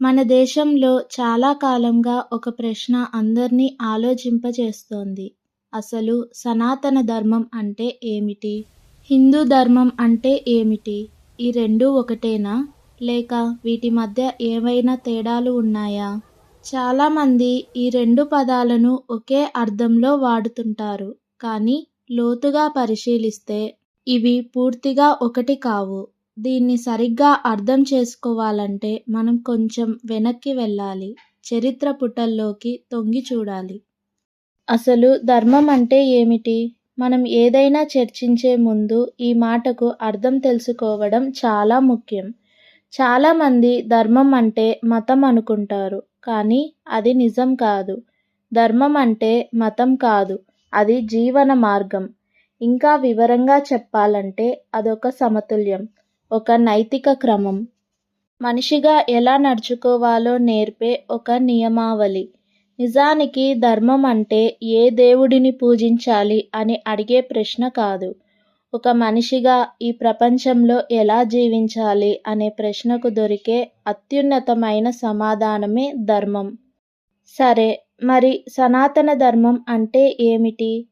మన దేశంలో చాలా కాలంగా ఒక ప్రశ్న అందరినీ ఆలోచింపచేస్తోంది. అసలు సనాతన ధర్మం అంటే ఏమిటి? హిందూ ధర్మం అంటే ఏమిటి? ఈ రెండూ ఒకటేనా? లేక వీటి మధ్య ఏవైనా తేడాలు ఉన్నాయా? చాలామంది ఈ రెండు పదాలను ఒకే అర్థంలో వాడుతుంటారు. కానీ లోతుగా పరిశీలిస్తే ఇవి పూర్తిగా ఒకటి కావు. దీన్ని సరిగ్గా అర్థం చేసుకోవాలంటే మనం కొంచెం వెనక్కి వెళ్ళాలి. చరిత్ర పుటల్లోకి తొంగి చూడాలి. అసలు ధర్మం అంటే ఏమిటి? మనం ఏదైనా చర్చించే ముందు ఈ మాటకు అర్థం తెలుసుకోవడం చాలా ముఖ్యం. చాలామంది ధర్మం అంటే మతం అనుకుంటారు. కానీ అది నిజం కాదు. ధర్మం అంటే మతం కాదు. అది జీవన మార్గం. ఇంకా వివరంగా చెప్పాలంటే అదొక సమతుల్యం. ఒక నైతిక క్రమం. మనిషిగా ఎలా నడుచుకోవాలో నేర్పే ఒక నియమావళి. నిజానికి ధర్మం అంటే ఏ దేవుడిని పూజించాలి అని అడిగే ప్రశ్న కాదు. ఒక మనిషిగా ఈ ప్రపంచంలో ఎలా జీవించాలి అనే ప్రశ్నకు దొరికే అత్యున్నతమైన సమాధానమే ధర్మం. సరే మరి సనాతన ధర్మం అంటే ఏమిటి?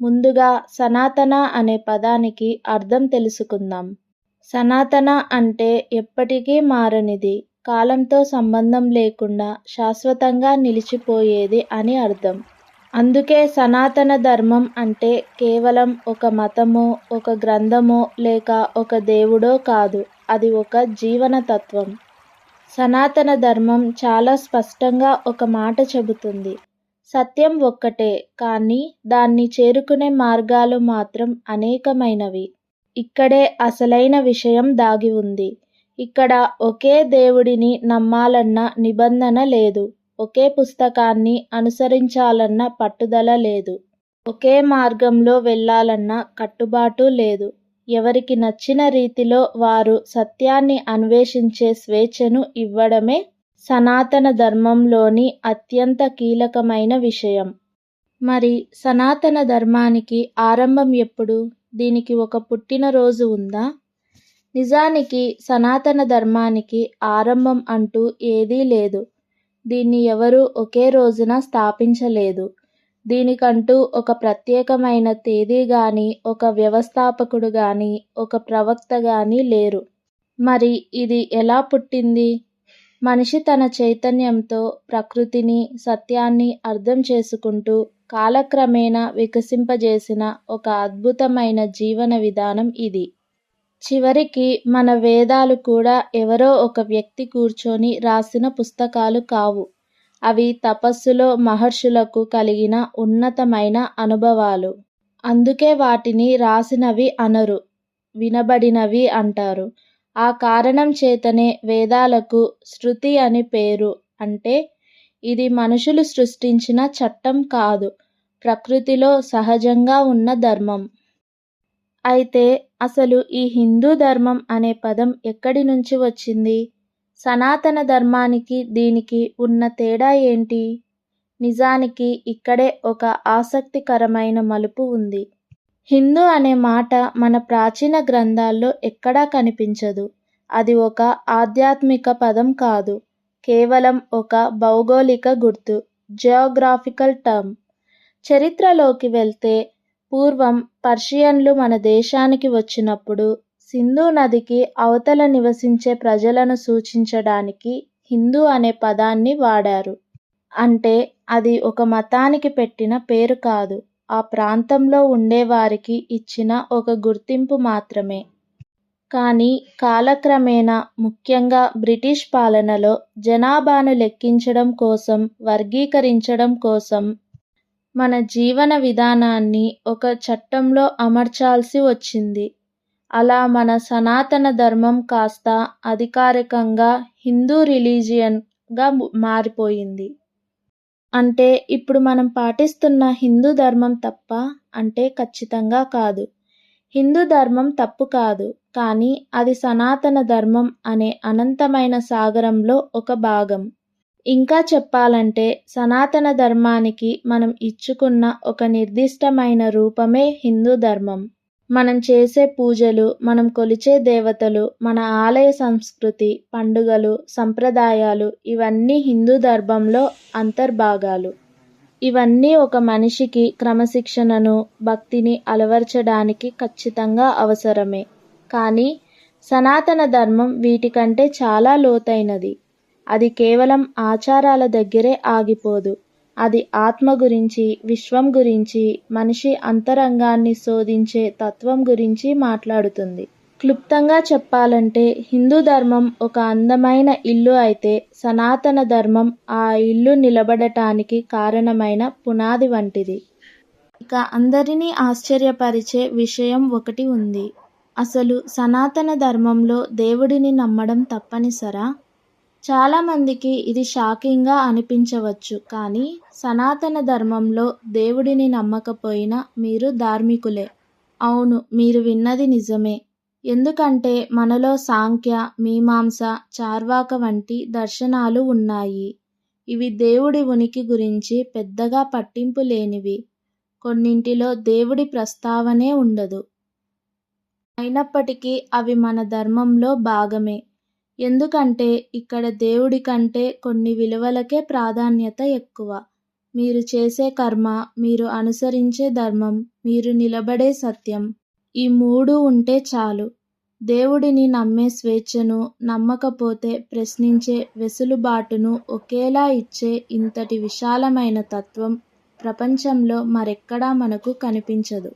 ముందుగా సనాతన అనే పదానికి అర్థం తెలుసుకుందాం. సనాతన అంటే ఎప్పటికీ మారనిది, కాలంతో సంబంధం లేకుండా శాశ్వతంగా నిలిచిపోయేది అని అర్థం. అందుకే సనాతన ధర్మం అంటే కేవలం ఒక మతమో, ఒక గ్రంథమో లేక ఒక దేవుడో కాదు. అది ఒక జీవన తత్వం. సనాతన ధర్మం చాలా స్పష్టంగా ఒక మాట చెబుతుంది. సత్యం ఒక్కటే కానీ దాన్ని చేరుకునే మార్గాలు మాత్రం అనేకమైనవి. ఇక్కడే అసలైన విషయం దాగి ఉంది. ఇక్కడ ఒకే దేవుడిని నమ్మాలన్న నిబంధన లేదు. ఒకే పుస్తకాన్ని అనుసరించాలన్న పట్టుదల లేదు. ఒకే మార్గంలో వెళ్ళాలన్న కట్టుబాటు లేదు. ఎవరికి నచ్చిన రీతిలో వారు సత్యాన్ని అన్వేషించే స్వేచ్ఛను ఇవ్వడమే సనాతన ధర్మంలోని అత్యంత కీలకమైన విషయం. మరి సనాతన ధర్మానికి ఆరంభం ఎప్పుడు? దీనికి ఒక పుట్టినరోజు ఉందా? నిజానికి సనాతన ధర్మానికి ఆరంభం అంటూ ఏదీ లేదు. దీన్ని ఎవరూ ఒకే రోజున స్థాపించలేదు. దీనికంటూ ఒక ప్రత్యేకమైన తేదీ కానీ ఒక వ్యవస్థాపకుడు కానీ ఒక ప్రవక్త కానీ లేరు. మరి ఇది ఎలా పుట్టింది? మనిషి తన చైతన్యంతో ప్రకృతిని, సత్యాన్ని అర్థం చేసుకుంటూ కాలక్రమేణా వికసింపజేసిన ఒక అద్భుతమైన జీవన విధానం ఇది. చివరికి మన వేదాలు కూడా ఎవరో ఒక వ్యక్తి కూర్చొని రాసిన పుస్తకాలు కావు. అవి తపస్సులో మహర్షులకు కలిగిన ఉన్నతమైన అనుభవాలు. అందుకే వాటిని రాసినవి అనరు. వినబడినవి అంటారు. ఆ కారణం చేతనే వేదాలకు శృతి అని పేరు. అంటే ఇది మనుషులు సృష్టించిన చట్టం కాదు. ప్రకృతిలో సహజంగా ఉన్న ధర్మం. అయితే అసలు ఈ హిందూ ధర్మం అనే పదం ఎక్కడి నుంచి వచ్చింది? సనాతన ధర్మానికి దీనికి ఉన్న తేడా ఏంటి? నిజానికి ఇక్కడే ఒక ఆసక్తికరమైన మలుపు ఉంది. హిందూ అనే మాట మన ప్రాచీన గ్రంథాల్లో ఎక్కడా కనిపించదు. అది ఒక ఆధ్యాత్మిక పదం కాదు. కేవలం ఒక భౌగోళిక గుర్తు. Geographical term. చరిత్రలోకి వెళ్తే పూర్వం పర్షియన్లు మన దేశానికి వచ్చినప్పుడు సింధు నదికి అవతల నివసించే ప్రజలను సూచించడానికి హిందూ అనే పదాన్ని వాడారు. అంటే అది ఒక మతానికి పెట్టిన పేరు కాదు. ఆ ప్రాంతంలో ఉండేవారికి ఇచ్చిన ఒక గుర్తింపు మాత్రమే. కానీ కాలక్రమేణా ముఖ్యంగా బ్రిటిష్ పాలనలో జనాభాను లెక్కించడం కోసం, వర్గీకరించడం కోసం మన జీవన విధానాన్ని ఒక చట్టంలో అమర్చాల్సి వచ్చింది. అలా మన సనాతన ధర్మం కాస్త అధికారికంగా హిందూ రిలీజియన్గా మారిపోయింది. అంటే ఇప్పుడు మనం పాటిస్తున్న హిందూ ధర్మం తప్ప అంటే ఖచ్చితంగా కాదు. హిందూ ధర్మం తప్పు కాదు. కానీ అది సనాతన ధర్మం అనే అనంతమైన సాగరంలో ఒక భాగం. ఇంకా చెప్పాలంటే సనాతన ధర్మానికి మనం ఇచ్చుకున్న ఒక నిర్దిష్టమైన రూపమే హిందూ ధర్మం. మనం చేసే పూజలు మనం కొలిచే దేవతలు మన ఆలయ సంస్కృతి పండుగలు సంప్రదాయాలు ఇవన్నీ హిందూ ధర్మంలో అంతర్భాగాలు. ఇవన్నీ ఒక మనిషికి క్రమశిక్షణను భక్తిని అలవర్చడానికి ఖచ్చితంగా అవసరమే. కానీ సనాతన ధర్మం వీటికంటే చాలా లోతైనది. అది కేవలం ఆచారాల దగ్గరే ఆగిపోదు. అది ఆత్మ గురించి విశ్వం గురించి మనిషి అంతరంగాన్ని శోధించే తత్వం గురించి మాట్లాడుతుంది. క్లుప్తంగా చెప్పాలంటే హిందూ ధర్మం ఒక అందమైన ఇల్లు అయితే సనాతన ధర్మం ఆ ఇల్లు నిలబడటానికి కారణమైన పునాది వంటిది. ఇక అందరినీ ఆశ్చర్యపరిచే విషయం ఒకటి ఉంది. అసలు సనాతన ధర్మంలో దేవుడిని నమ్మడం తప్పనిసరా? చాలామందికి ఇది షాకింగ్గా అనిపించవచ్చు కానీ సనాతన ధర్మంలో దేవుడిని నమ్మకపోయినా మీరు ధార్మికులే. అవును మీరు విన్నది నిజమే. ఎందుకంటే మనలో సాంఖ్య మీమాంస చార్వాక వంటి దర్శనాలు ఉన్నాయి. ఇవి దేవుడి ఉనికి గురించి పెద్దగా పట్టింపు లేనివి. కొన్నింటిలో దేవుడి ప్రస్తావనే ఉండదు. అయినప్పటికీ అవి మన ధర్మంలో భాగమే. ఎందుకంటే ఇక్కడ దేవుడి కంటే కొన్ని విలువలకే ప్రాధాన్యత ఎక్కువ. మీరు చేసే కర్మ మీరు అనుసరించే ధర్మం మీరు నిలబడే సత్యం ఈ మూడు ఉంటే చాలు. దేవుడిని నమ్మే స్వేచ్ఛను నమ్మకపోతే ప్రశ్నించే వెసులుబాటును ఒకేలా ఇచ్చే ఇంతటి విశాలమైన తత్వం ప్రపంచంలో మరెక్కడా మనకు కనిపించదు.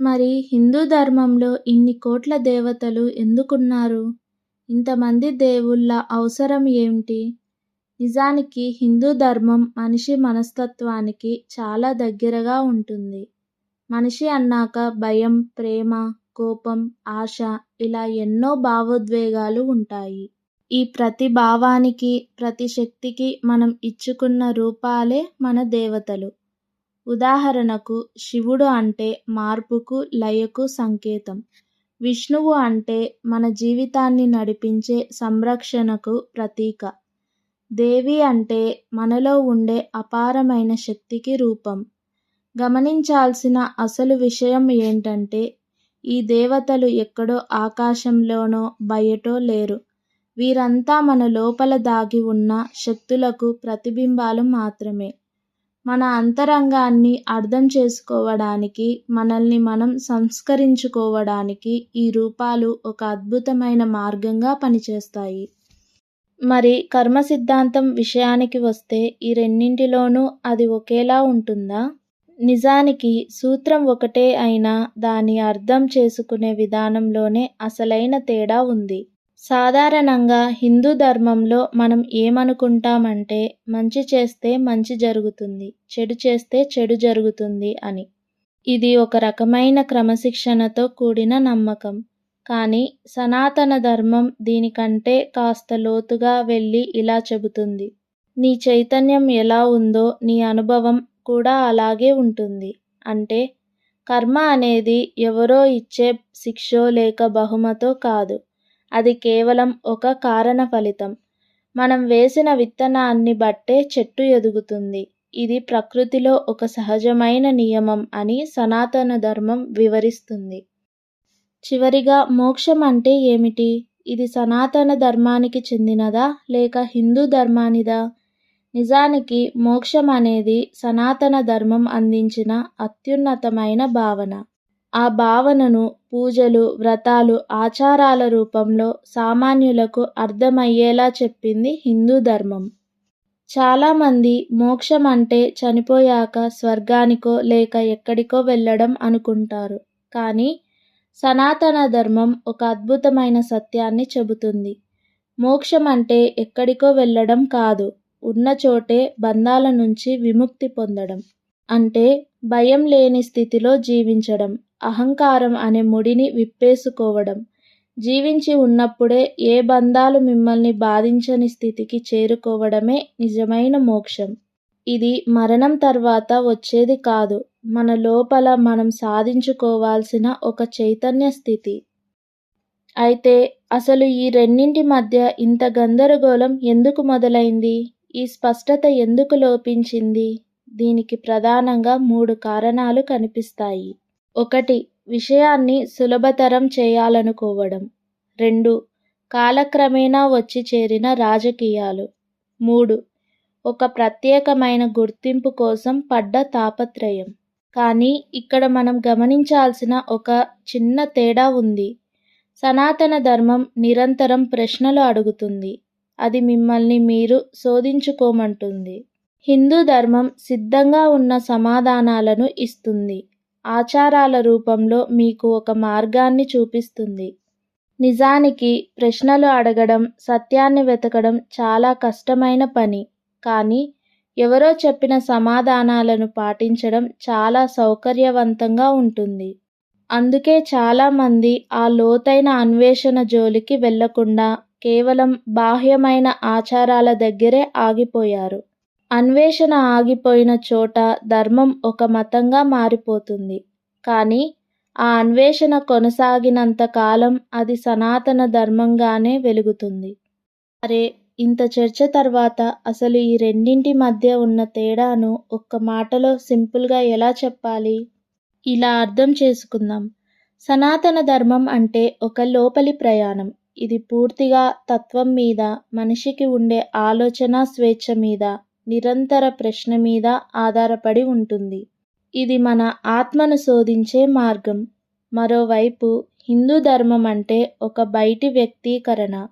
మరి హిందూ ధర్మంలో ఇన్ని కోట్ల దేవతలు ఎందుకున్నారు? ఇంతమంది దేవుళ్ళ అవసరం ఏమిటి నిజానికి హిందూ ధర్మం మనిషి మనస్తత్వానికి చాలా దగ్గరగా ఉంటుంది. మనిషి అన్నాక భయం ప్రేమ కోపం ఆశ ఇలా ఎన్నో భావోద్వేగాలు ఉంటాయి. ఈ ప్రతి భావానికి ప్రతి శక్తికి మనం ఇచ్చుకున్న రూపాలే మన దేవతలు. ఉదాహరణకు శివుడు అంటే మార్పుకు లయకు సంకేతం. విష్ణువు అంటే మన జీవితాన్ని నడిపించే సంరక్షణకు ప్రతీక. దేవి అంటే మనలో ఉండే అపారమైన శక్తికి రూపం. గమనించాల్సిన అసలు విషయం ఏంటంటే ఈ దేవతలు ఎక్కడో ఆకాశంలోనో బయటో లేరు. వీరంతా మన లోపల దాగి ఉన్న శక్తులకు ప్రతిబింబాలు మాత్రమే. మన అంతరంగాన్ని అర్థం చేసుకోవడానికి మనల్ని మనం సంస్కరించుకోవడానికి ఈ రూపాలు ఒక అద్భుతమైన మార్గంగా పనిచేస్తాయి. మరి కర్మ సిద్ధాంతం విషయానికి వస్తే ఈ రెండింటిలోనూ అది ఒకేలా ఉంటుందా? నిజానికి సూత్రం ఒకటే అయినా దాని అర్థం చేసుకునే విధానంలోనే అసలైన తేడా ఉంది. సాధారణంగా హిందూ ధర్మంలో మనం ఏమనుకుంటామంటే మంచి చేస్తే మంచి జరుగుతుంది చెడు చేస్తే చెడు జరుగుతుంది అని. ఇది ఒక రకమైన క్రమశిక్షణతో కూడిన నమ్మకం. కానీ సనాతన ధర్మం దీనికంటే కాస్త లోతుగా వెళ్ళి ఇలా చెబుతుంది. నీ చైతన్యం ఎలా ఉందో నీ అనుభవం కూడా అలాగే ఉంటుంది. అంటే కర్మ అనేది ఎవరో ఇచ్చే శిక్షో లేక బహుమతో కాదు. అది కేవలం ఒక కారణ ఫలితం. మనం వేసిన విత్తనాన్ని బట్టే చెట్టు ఎదుగుతుంది. ఇది ప్రకృతిలో ఒక సహజమైన నియమం అని సనాతన ధర్మం వివరిస్తుంది. చివరిగా మోక్షం అంటే ఏమిటి? ఇది సనాతన ధర్మానికి చెందినదా లేక హిందూ ధర్మానిదా? నిజానికి మోక్షం అనేది సనాతన ధర్మం అందించిన అత్యున్నతమైన భావన. ఆ భావనను పూజలు వ్రతాలు ఆచారాల రూపంలో సామాన్యులకు అర్థమయ్యేలా చెప్పింది హిందూ ధర్మం. చాలామంది మోక్షం అంటే చనిపోయాక స్వర్గానికో లేక ఎక్కడికో వెళ్ళడం అనుకుంటారు. కానీ సనాతన ధర్మం ఒక అద్భుతమైన సత్యాన్ని చెబుతుంది. మోక్షం అంటే ఎక్కడికో వెళ్ళడం కాదు ఉన్న చోటే బంధాల నుంచి విముక్తి పొందడం. అంటే భయం లేని స్థితిలో జీవించడం. అహంకారం అనే ముడిని విప్పేసుకోవడం. జీవించి ఉన్నప్పుడే ఏ బంధాలు మిమ్మల్ని బాధించని స్థితికి చేరుకోవడమే నిజమైన మోక్షం. ఇది మరణం తర్వాత వచ్చేది కాదు. మన లోపల మనం సాధించుకోవాల్సిన ఒక చైతన్య స్థితి. అయితే అసలు ఈ రెండింటి మధ్య ఇంత గందరగోళం ఎందుకు మొదలైంది? ఈ స్పష్టత ఎందుకు లోపించింది? దీనికి ప్రధానంగా మూడు కారణాలు కనిపిస్తాయి. ఒకటి విషయాన్ని సులభతరం చేయాలనుకోవడం. రెండు కాలక్రమేణా వచ్చి చేరిన రాజకీయాలు. మూడు ఒక ప్రత్యేకమైన గుర్తింపు కోసం పడ్డ తాపత్రయం. కానీ ఇక్కడ మనం గమనించాల్సిన ఒక చిన్న తేడా ఉంది. సనాతన ధర్మం నిరంతరం ప్రశ్నలు అడుగుతుంది. అది మిమ్మల్ని మీరు శోధించుకోమంటుంది. హిందూ ధర్మం సిద్ధంగా ఉన్న సమాధానాలను ఇస్తుంది. ఆచారాల రూపంలో మీకు ఒక మార్గాన్ని చూపిస్తుంది. నిజానికి ప్రశ్నలు అడగడం సత్యాన్ని వెతకడం చాలా కష్టమైన పని. కానీ ఎవరో చెప్పిన సమాధానాలను పాటించడం చాలా సౌకర్యవంతంగా ఉంటుంది. అందుకే చాలామంది ఆ లోతైన అన్వేషణ జోలికి వెళ్ళకుండా కేవలం బాహ్యమైన ఆచారాల దగ్గరే ఆగిపోయారు. అన్వేషణ ఆగిపోయిన చోట ధర్మం ఒక మతంగా మారిపోతుంది. కానీ ఆ అన్వేషణ కొనసాగినంత కాలం అది సనాతన ధర్మంగానే వెలుగుతుంది. అరే ఇంత చర్చ తర్వాత అసలు ఈ రెండింటి మధ్య ఉన్న తేడాను ఒక్క మాటలో సింపుల్గా ఎలా చెప్పాలి? ఇలా అర్థం చేసుకుందాం. సనాతన ధర్మం అంటే ఒక లోపలి ప్రయాణం. ఇది పూర్తిగా తత్వం మీద మనిషికి ఉండే ఆలోచన స్వేచ్ఛ మీద. నిరంతర ప్రశ్న మీద ఆధారపడి ఉంటుంది. ఇది మన ఆత్మను శోధించే మార్గం. మరోవైపు హిందూ ధర్మం అంటే ఒక బయటి వ్యక్తీకరణ.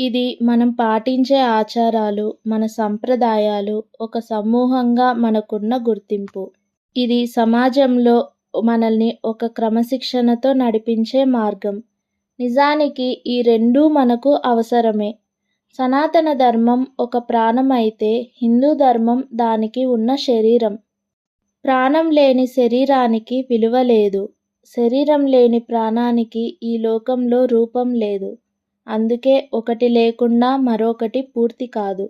ఇది మనం పాటించే ఆచారాలు మన సంప్రదాయాలు ఒక సమూహంగా మనకున్న గుర్తింపు. ఇది సమాజంలో మనల్ని ఒక క్రమశిక్షణతో నడిపించే మార్గం. నిజానికి ఈ రెండూ మనకు అవసరమే. సనాతన ధర్మం ఒక ప్రాణం అయితే హిందూ ధర్మం దానికి ఉన్న శరీరం. ప్రాణం లేని శరీరానికి విలువ లేదు. శరీరం లేని ప్రాణానికి ఈ లోకంలో రూపం లేదు. అందుకే ఒకటి లేకుండా మరొకటి పూర్తి కాదు.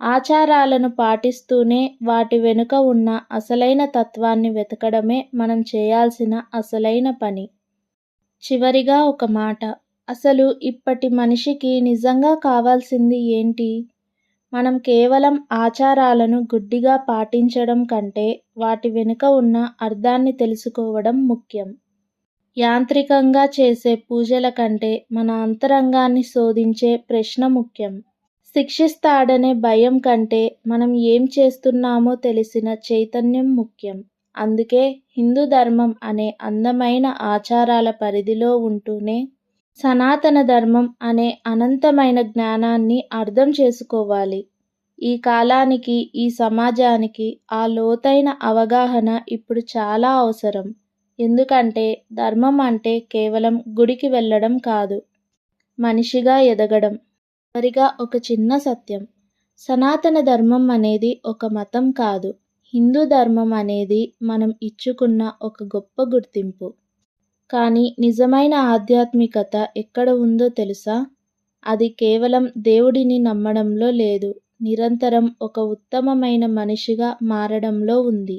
ఆచారాలను పాటిస్తూనే వాటి వెనుక ఉన్న అసలైన తత్వాన్ని వెతకడమే మనం చేయాల్సిన అసలైన పని. చివరిగా ఒక మాట. అసలు ఇప్పటి మనిషికి నిజంగా కావాల్సింది ఏంటి? మనం కేవలం ఆచారాలను గుడ్డిగా పాటించడం కంటే వాటి వెనుక ఉన్న అర్థాన్ని తెలుసుకోవడం ముఖ్యం. యాంత్రికంగా చేసే పూజల కంటే మన అంతరంగాన్ని శోధించే ప్రశ్న ముఖ్యం. శిక్షిస్తాడనే భయం కంటే మనం ఏం చేస్తున్నామో తెలిసిన చైతన్యం ముఖ్యం. అందుకే హిందూ ధర్మం అనే అందమైన ఆచారాల పరిధిలో ఉంటూనే సనాతన ధర్మం అనే అనంతమైన జ్ఞానాన్ని అర్థం చేసుకోవాలి. ఈ కాలానికి ఈ సమాజానికి ఆ లోతైన అవగాహన ఇప్పుడు చాలా అవసరం. ఎందుకంటే ధర్మం అంటే కేవలం గుడికి వెళ్ళడం కాదు. మనిషిగా ఎదగడం. చివరిగా ఒక చిన్న సత్యం. సనాతన ధర్మం అనేది ఒక మతం కాదు. హిందూ ధర్మం అనేది మనం ఇచ్చుకున్న ఒక గొప్ప గుర్తింపు. కానీ నిజమైన ఆధ్యాత్మికత ఎక్కడ ఉందో తెలుసా? అది కేవలం దేవుడిని నమ్మడంలో లేదు నిరంతరం ఒక ఉత్తమమైన మనిషిగా మారడంలో ఉంది.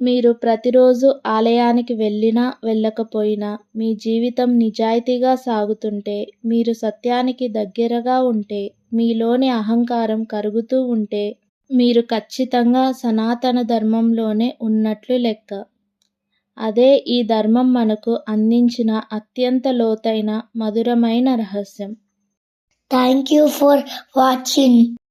మీరు ప్రతిరోజు ఆలయానికి వెళ్ళినా వెళ్ళకపోయినా మీ జీవితం నిజాయితీగా సాగుతుంటే మీరు సత్యానికి దగ్గరగా ఉంటే మీలోని అహంకారం కరుగుతూ ఉంటే మీరు ఖచ్చితంగా సనాతన ధర్మంలోనే ఉన్నట్లు లెక్క. అదే ఈ ధర్మం మనకు అందించిన అత్యంత లోతైన మధురమైన రహస్యం. Thank you for watching